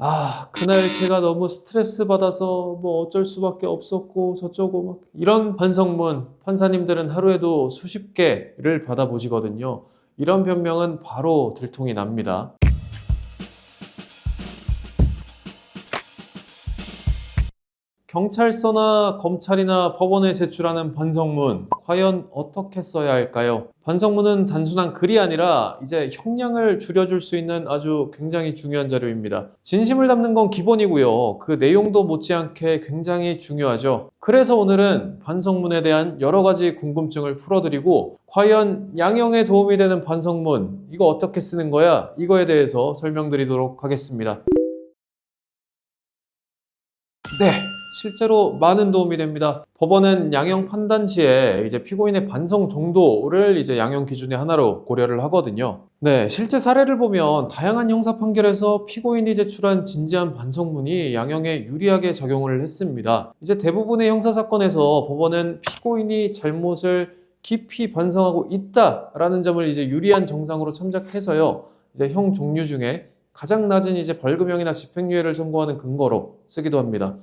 아, 그날 제가 너무 스트레스 받아서 뭐 어쩔 수밖에 없었고 저쩌고 막 이런 반성문 판사님들은 하루에도 수십 개를 받아보시거든요. 이런 변명은 바로 들통이 납니다. 경찰서나 검찰이나 법원에 제출하는 반성문 과연 어떻게 써야 할까요? 반성문은 단순한 글이 아니라 이제 형량을 줄여줄 수 있는 아주 굉장히 중요한 자료입니다. 진심을 담는 건 기본이고요. 그 내용도 못지않게 굉장히 중요하죠. 그래서 오늘은 반성문에 대한 여러 가지 궁금증을 풀어드리고 과연 양형에 도움이 되는 반성문 이거 어떻게 쓰는 거야? 이거에 대해서 설명드리도록 하겠습니다. 네, 실제로 많은 도움이 됩니다. 법원은 양형 판단 시에 이제 피고인의 반성 정도를 이제 양형 기준의 하나로 고려를 하거든요. 네, 실제 사례를 보면 다양한 형사 판결에서 피고인이 제출한 진지한 반성문이 양형에 유리하게 작용을 했습니다. 이제 대부분의 형사 사건에서 법원은 피고인이 잘못을 깊이 반성하고 있다라는 점을 이제 유리한 정상으로 참작해서요. 이제 형 종류 중에 가장 낮은 이제 벌금형이나 집행유예를 선고하는 근거로 쓰기도 합니다.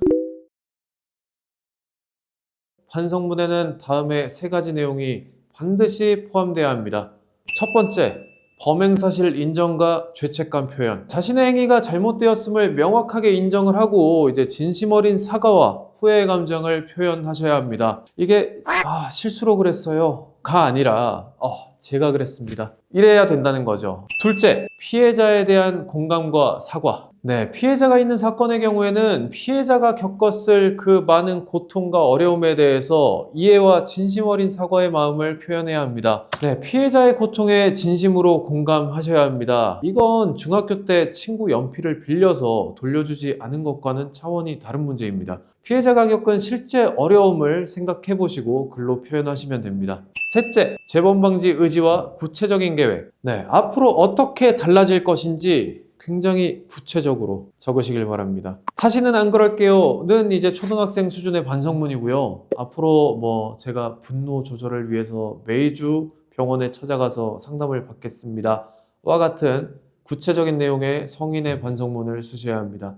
반성문에는 다음에 세 가지 내용이 반드시 포함되어야 합니다. 첫 번째, 범행 사실 인정과 죄책감 표현. 자신의 행위가 잘못되었음을 명확하게 인정을 하고 이제 진심 어린 사과와 후회의 감정을 표현하셔야 합니다. 이게 아, 실수로 그랬어요. 가 아니라 어, 제가 그랬습니다. 이래야 된다는 거죠. 둘째, 피해자에 대한 공감과 사과. 네, 피해자가 있는 사건의 경우에는 피해자가 겪었을 그 많은 고통과 어려움에 대해서 이해와 진심 어린 사과의 마음을 표현해야 합니다. 네, 피해자의 고통에 진심으로 공감하셔야 합니다. 이건 중학교 때 친구 연필을 빌려서 돌려주지 않은 것과는 차원이 다른 문제입니다. 피해자가 겪은 실제 어려움을 생각해 보시고 글로 표현하시면 됩니다. 셋째, 재범 방지 의지와 구체적인 계획. 네, 앞으로 어떻게 달라질 것인지 굉장히 구체적으로 적으시길 바랍니다. 다시는 안 그럴게요.는 이제 초등학생 수준의 반성문이고요. 앞으로 뭐 제가 분노 조절을 위해서 매주 병원에 찾아가서 상담을 받겠습니다. 와 같은 구체적인 내용의 성인의 반성문을 쓰셔야 합니다.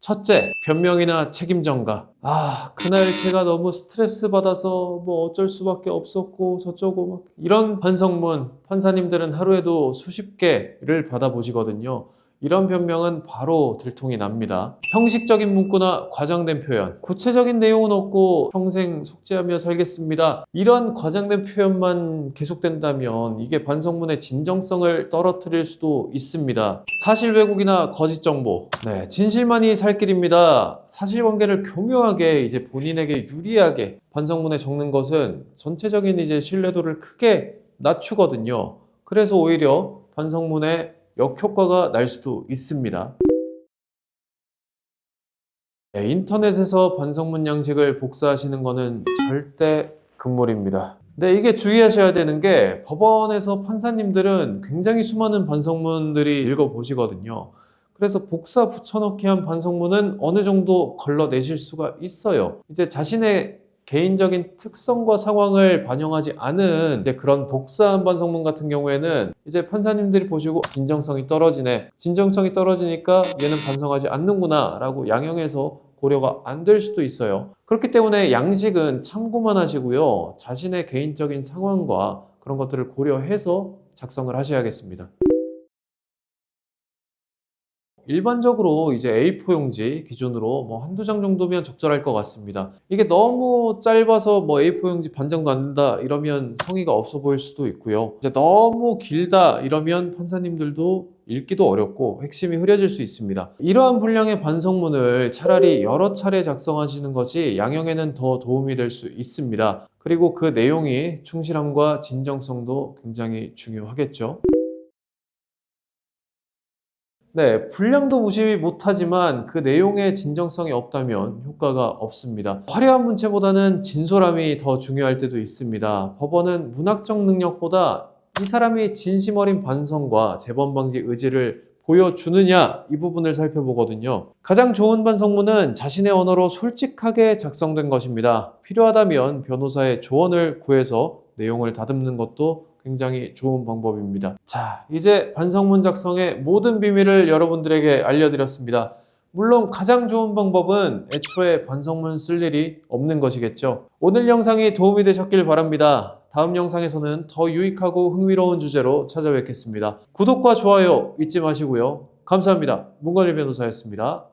첫째, 변명이나 책임 전가. 아, 그날 제가 너무 스트레스 받아서 뭐 어쩔 수밖에 없었고 저쩌고 막 이런 반성문 판사님들은 하루에도 수십 개를 받아보시거든요. 이런 변명은 바로 들통이 납니다. 형식적인 문구나 과장된 표현, 구체적인 내용은 없고 평생 속죄하며 살겠습니다. 이런 과장된 표현만 계속된다면 이게 반성문의 진정성을 떨어뜨릴 수도 있습니다. 사실 왜곡이나 거짓 정보, 네, 진실만이 살 길입니다. 사실관계를 교묘하게 이제 본인에게 유리하게 반성문에 적는 것은 전체적인 이제 신뢰도를 크게 낮추거든요. 그래서 오히려 반성문에 역효과가 날 수도 있습니다. 네, 인터넷에서 반성문 양식을 복사하시는 것은 절대 금물입니다. 네, 이게 주의하셔야 되는 게 법원에서 판사님들은 굉장히 수많은 반성문들이 읽어보시거든요. 그래서 복사 붙여넣기 한 반성문은 어느 정도 걸러내실 수가 있어요. 이제 자신의 개인적인 특성과 상황을 반영하지 않은 그런 복사한 반 성문 같은 경우에는 이제 판사님들이 보시고 진정성이 떨어지네. 진정성이 떨어지니까 얘는 반성하지 않는구나 라고 양형에서 고려가 안 될 수도 있어요. 그렇기 때문에 양식은 참고만 하시고요. 자신의 개인적인 상황과 그런 것들을 고려해서 작성을 하셔야겠습니다. 일반적으로 이제 A4 용지 기준으로 뭐 한두 장 정도면 적절할 것 같습니다. 이게 너무 짧아서 뭐 A4 용지 반 장도 안 된다 이러면 성의가 없어 보일 수도 있고요. 이제 너무 길다 이러면 판사님들도 읽기도 어렵고 핵심이 흐려질 수 있습니다. 이러한 분량의 반성문을 차라리 여러 차례 작성하시는 것이 양형에는 더 도움이 될 수 있습니다. 그리고 그 내용이 충실함과 진정성도 굉장히 중요하겠죠. 네, 분량도 무시 못하지만 그 내용의 진정성이 없다면 효과가 없습니다. 화려한 문체보다는 진솔함이 더 중요할 때도 있습니다. 법원은 문학적 능력보다 이 사람이 진심 어린 반성과 재범 방지 의지를 보여주느냐 이 부분을 살펴보거든요. 가장 좋은 반성문은 자신의 언어로 솔직하게 작성된 것입니다. 필요하다면 변호사의 조언을 구해서 내용을 다듬는 것도 굉장히 좋은 방법입니다. 자, 이제 반성문 작성의 모든 비밀을 여러분들에게 알려드렸습니다. 물론 가장 좋은 방법은 애초에 반성문 쓸 일이 없는 것이겠죠. 오늘 영상이 도움이 되셨길 바랍니다. 다음 영상에서는 더 유익하고 흥미로운 주제로 찾아뵙겠습니다. 구독과 좋아요 잊지 마시고요. 감사합니다. 문건일 변호사였습니다.